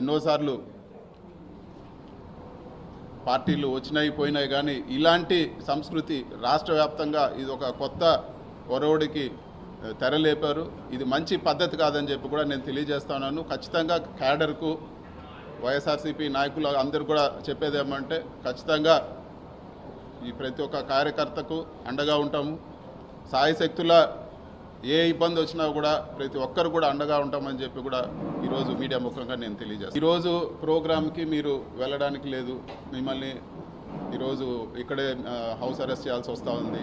ఎన్నోసార్లు పార్టీలు వచ్చినాయి పోయినాయి కానీ ఇలాంటి సంస్కృతి రాష్ట్ర వ్యాప్తంగా ఇది ఒక కొత్త ఒరవడికి తెరలేపారు. ఇది మంచి పద్ధతి కాదని చెప్పి కూడా నేను తెలియజేస్తున్నాను ఖచ్చితంగా క్యాడర్కు వైఎస్ఆర్సీపీ నాయకులు అందరూ కూడా చెప్పేది ఏమంటే ఖచ్చితంగా ఈ ప్రతి ఒక్క కార్యకర్తకు అండగా ఉంటాము. సాయశక్తుల ఏ ఇబ్బంది వచ్చినా కూడా ప్రతి ఒక్కరు కూడా అండగా ఉంటామని చెప్పి కూడా ఈరోజు మీడియా ముఖంగా నేను తెలియజేస్తాను. ఈరోజు ప్రోగ్రామ్కి మీరు వెళ్ళడానికి లేదు. మిమ్మల్ని ఈరోజు ఇక్కడే హౌస్ అరెస్ట్ చేయాల్సి వస్తూ ఉంది.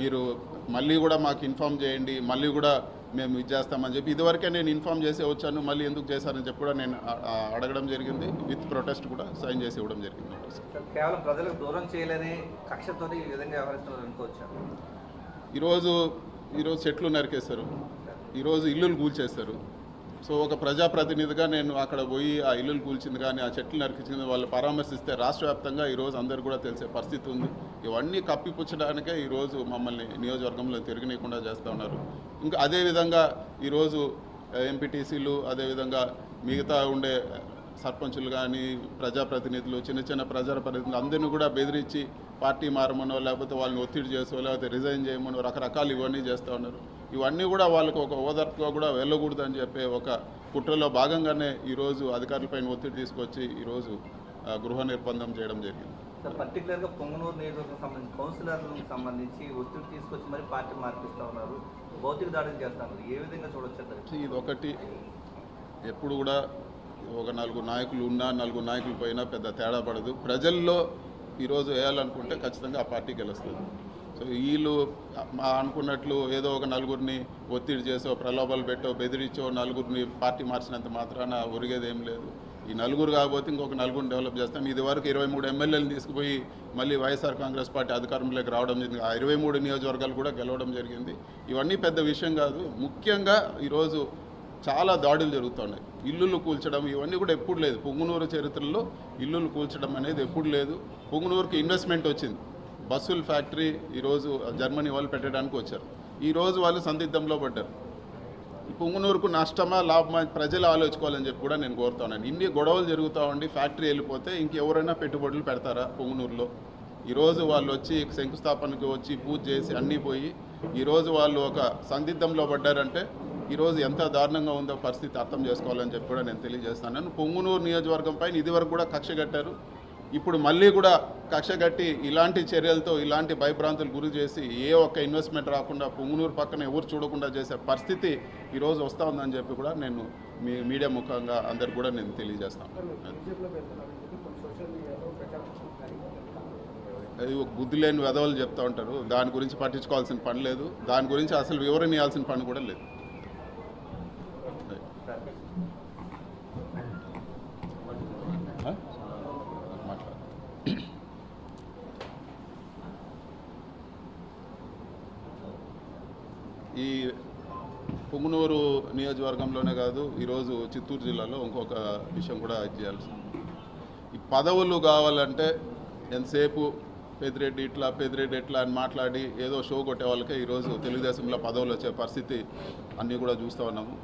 మీరు మళ్ళీ కూడా మాకు ఇన్ఫామ్ చేయండి. మళ్ళీ కూడా మేము ఇది చేస్తామని చెప్పి ఇదివరకే నేను ఇన్ఫామ్ చేసి వచ్చాను. మళ్ళీ ఎందుకు చేశారని చెప్పి కూడా నేను అడగడం జరిగింది. విత్ ప్రొటెస్ట్ కూడా సైన్ చేసి ఇవ్వడం జరిగింది. కేవలం ప్రజలకు దూరం చేయలేని కక్షతో ఈ విధంగా వ్యవహరిస్తున్నారు అనుకోవచ్చా? ఈరోజు ఈరోజు చెట్లు నరికేస్తారు ఈరోజు ఇల్లులు కూల్చేశారు. సో ఒక ప్రజాప్రతినిధిగా నేను అక్కడ పోయి ఆ ఇల్లులు కూల్చింది కానీ ఆ చెట్లు నరికించింది వాళ్ళు పరామర్శిస్తే రాష్ట్ర వ్యాప్తంగా ఈరోజు అందరు కూడా తెలిసే పరిస్థితి ఉంది. ఇవన్నీ కప్పిపుచ్చడానికే ఈరోజు మమ్మల్ని నియోజకవర్గంలో తిరగనీయకుండా చేస్తూ ఉన్నారు. ఇంకా అదేవిధంగా ఈరోజు ఎంపీటీసీలు అదేవిధంగా మిగతా ఉండే సర్పంచులు కానీ ప్రజాప్రతినిధులు చిన్న చిన్న ప్రజాప్రతినిధులు అందరినీ కూడా బెదిరించి పార్టీ మారమనో లేకపోతే వాళ్ళని ఒత్తిడి చేసో లేకపోతే రిజైన్ చేయమనో రకరకాలు ఇవన్నీ చేస్తూ ఉన్నారు. ఇవన్నీ కూడా వాళ్ళకు ఒక ఓదార్పుగా కూడా వెళ్ళకూడదు అని చెప్పే ఒక కుట్రలో భాగంగానే ఈరోజు అధికారులపైన ఒత్తిడి తీసుకొచ్చి ఈరోజు గృహ నిర్బంధం చేయడం జరిగింది. సార్ పర్టికులర్గా పొంగనూరు నియోజకవర్గం సంబంధించి కౌన్సిలర్లకు సంబంధించి ఒత్తిడి తీసుకొచ్చి మరి పార్టీ మార్పిస్తూ ఉన్నారు. భౌతిక దాడులు చేస్తా ఉన్నారు. ఏ విధంగా చూడొచ్చు ఇది ఒకటి ఎప్పుడు కూడా ఒక నలుగురు నాయకులు ఉన్నా నలుగురు నాయకులు పోయినా పెద్ద తేడా పడదు. ప్రజల్లో ఈరోజు వేయాలనుకుంటే ఖచ్చితంగా ఆ పార్టీ గెలుస్తుంది. సో వీళ్ళు మా అనుకున్నట్లు ఏదో ఒక నలుగురిని ఒత్తిడి చేసో ప్రలోభాలు పెట్టో బెదిరించో నలుగురిని పార్టీ మార్చినంత మాత్రాన ఒరిగేది ఏం లేదు. ఈ నలుగురు కాకపోతే ఇంకొక నలుగురిని డెవలప్ చేస్తాం. ఇది వరకు ఇరవై మూడు ఎమ్మెల్యేలు తీసుకుపోయి మళ్ళీ వైఎస్ఆర్ కాంగ్రెస్ పార్టీ అధికారంలోకి రావడం జరిగింది. ఆ ఇరవై మూడు నియోజకవర్గాలు కూడా గెలవడం జరిగింది. ఇవన్నీ పెద్ద విషయం కాదు. ముఖ్యంగా ఈరోజు చాలా దాడులు జరుగుతున్నాయి. ఇల్లులు కూల్చడం ఇవన్నీ కూడా ఎప్పుడు లేదు. పొంగునూరు చరిత్రలో ఇల్లులు కూల్చడం అనేది ఎప్పుడు లేదు. పొంగునూరుకి ఇన్వెస్ట్మెంట్ వచ్చింది. బస్సుల ఫ్యాక్టరీ ఈరోజు జర్మనీ వాళ్ళు పెట్టడానికి వచ్చారు. ఈరోజు వాళ్ళు సందిగ్ధంలో పడ్డారు. ఈ పొంగునూరుకు నష్టమా లాభమా ప్రజలు ఆలోచుకోవాలని చెప్పి కూడా నేను కోరుతున్నాను. ఇన్ని గొడవలు జరుగుతూ ఉండి ఫ్యాక్టరీ వెళ్ళిపోతే ఇంకెవరైనా పెట్టుబడులు పెడతారా పొంగునూరులో? ఈరోజు వాళ్ళు వచ్చి శంకుస్థాపనకి వచ్చి పూజ చేసి అన్నీ పోయి ఈరోజు వాళ్ళు ఒక సందిగ్ధంలో పడ్డారంటే ఈరోజు ఎంత దారుణంగా ఉందో పరిస్థితి అర్థం చేసుకోవాలని చెప్పి కూడా నేను తెలియజేస్తున్నాను పొంగునూరు నియోజకవర్గం పైన ఇదివరకు కూడా కక్ష కట్టారు. ఇప్పుడు మళ్ళీ కూడా కక్ష కట్టి ఇలాంటి చర్యలతో ఇలాంటి భయభ్రాంతులు గురి చేసి ఏ ఒక్క ఇన్వెస్ట్మెంట్ రాకుండా పొంగునూరు పక్కన ఎవరు చూడకుండా చేసే పరిస్థితి ఈరోజు వస్తూ ఉందని చెప్పి కూడా నేను మీ మీడియా ముఖంగా అందరికి కూడా నేను తెలియజేస్తాను. అది ఒక బుద్ధి లేని వెధవలు చెప్తూ ఉంటారు. దాని గురించి పట్టించుకోవాల్సిన పని లేదు. దాని గురించి అసలు వివరణ ఇవ్వాల్సిన పని కూడా లేదు. ఈ పుంగనూరు నియోజకవర్గంలోనే కాదు ఈరోజు చిత్తూరు జిల్లాలో ఇంకొక విషయం కూడా చేయాల్సి ఉంది. ఈ పదవులు కావాలంటే ఎంతసేపు పెద్దిరెడ్డి ఇట్లా పెద్దిరెడ్డి ఇట్లా అని మాట్లాడి ఏదో షో కొట్టే వాళ్ళకే ఈరోజు తెలుగుదేశంలో పదవులు వచ్చే పరిస్థితి అన్నీ కూడా చూస్తూ ఉన్నాము